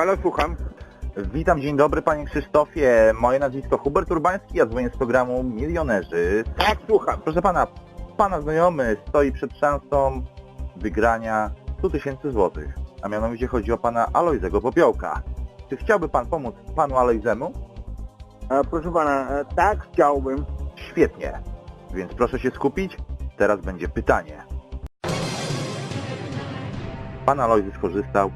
Halo, słucham. Witam, dzień dobry panie Krzysztofie. Moje nazwisko Hubert Urbański, ja dzwonię z programu Milionerzy. Tak, słucham. Proszę pana, pana znajomy stoi przed szansą wygrania 100 tysięcy złotych, a mianowicie chodzi o pana Alojzego Popiołka. Czy chciałby pan pomóc panu Alojzemu? E, proszę pana, e, tak chciałbym. Świetnie, więc proszę się skupić. Teraz będzie pytanie. Pan Alojzy skorzystał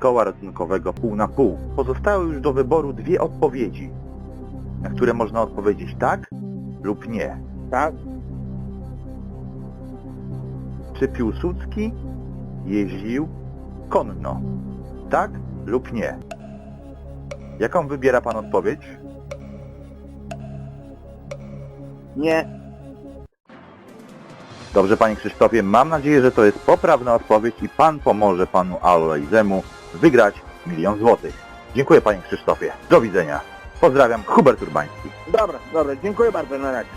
koła ratunkowego pół na pół. Pozostały już do wyboru dwie odpowiedzi, na które można odpowiedzieć tak lub nie. Tak? Czy Piłsudski jeździł konno? Tak lub nie? Jaką wybiera pan odpowiedź? Nie. Dobrze, panie Krzysztofie, mam nadzieję, że to jest poprawna odpowiedź i pan pomoże panu Alojzemu wygrać milion złotych. Dziękuję panie Krzysztofie. Do widzenia. Pozdrawiam, Hubert Urbański. Dobra, dobra, dziękuję bardzo, na razie.